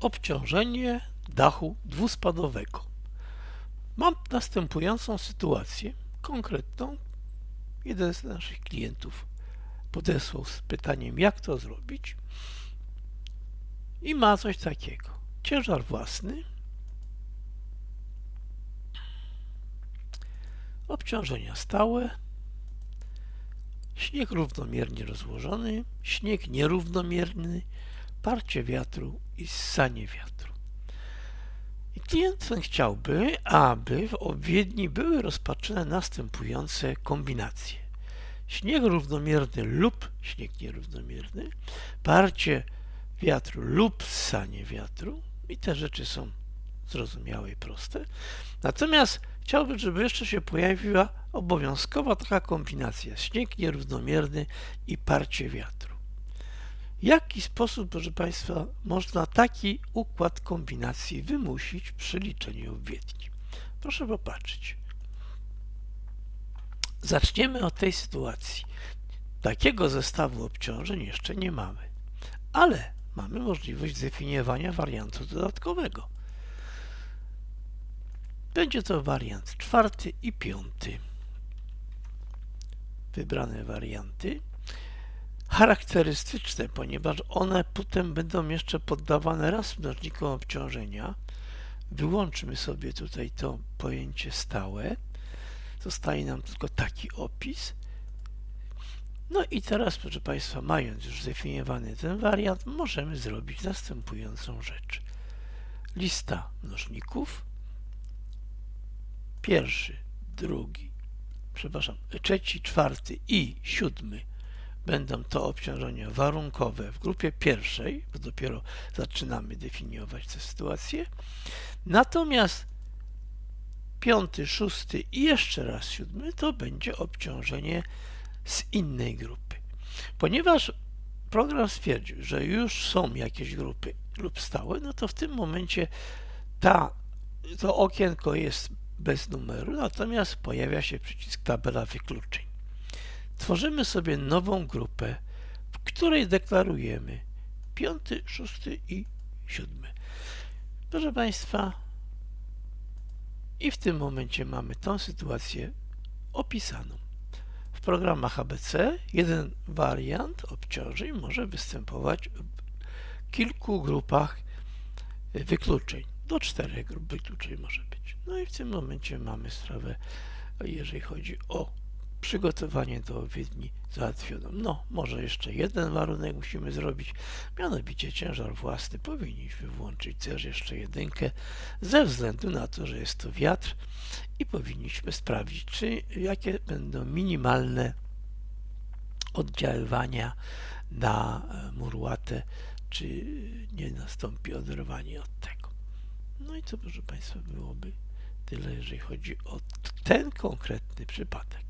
obciążenie dachu dwuspadowego. Mam następującą sytuację konkretną. Jeden z naszych klientów podesłał z pytaniem, jak to zrobić i ma coś takiego. Ciężar własny, obciążenia stałe, śnieg równomiernie rozłożony, śnieg nierównomierny, parcie wiatru i ssanie wiatru. I klient ten chciałby, aby w Wiedni były rozpatrzone następujące kombinacje. Śnieg równomierny lub śnieg nierównomierny, parcie wiatru lub ssanie wiatru i te rzeczy są zrozumiałe i proste. Natomiast chciałbym, żeby jeszcze się pojawiła obowiązkowa taka kombinacja śnieg nierównomierny i parcie wiatru. W jaki sposób, proszę Państwa, można taki układ kombinacji wymusić przy liczeniu obwiedni? Proszę popatrzeć. Zaczniemy od tej sytuacji. Takiego zestawu obciążeń jeszcze nie mamy, ale mamy możliwość zdefiniowania wariantu dodatkowego. Będzie to wariant czwarty i piąty. Wybrane warianty charakterystyczne, ponieważ one potem będą jeszcze poddawane raz mnożnikom obciążenia. Wyłączmy sobie tutaj to pojęcie stałe. Zostaje nam tylko taki opis. No i teraz, proszę Państwa, mając już zdefiniowany ten wariant, możemy zrobić następującą rzecz. Lista mnożników. Pierwszy, drugi, przepraszam, trzeci, czwarty i siódmy będą to obciążenia warunkowe w grupie pierwszej, bo dopiero zaczynamy definiować tę sytuację. Natomiast piąty, szósty i jeszcze raz siódmy to będzie obciążenie z innej grupy. Ponieważ program stwierdził, że już są jakieś grupy lub stałe, no to w tym momencie ta, to okienko jest bez numeru, natomiast pojawia się przycisk tabela wykluczeń. Tworzymy sobie nową grupę, w której deklarujemy piąty, szósty i siódmy. Proszę Państwa, i w tym momencie mamy tą sytuację opisaną. W programach ABC jeden wariant obciążeń może występować w kilku grupach wykluczeń. Do czterech grup wykluczeń może być. No i w tym momencie mamy sprawę, jeżeli chodzi o przygotowanie do Wiedni załatwiono. No, może jeszcze jeden warunek musimy zrobić, mianowicie ciężar własny powinniśmy włączyć też jeszcze jedynkę, ze względu na to, że jest to wiatr i powinniśmy sprawdzić, czy jakie będą minimalne oddziaływania na e, murłatę, czy nie nastąpi oderwanie od tego. No i co, proszę Państwa, byłoby tyle, jeżeli chodzi o ten konkretny przypadek.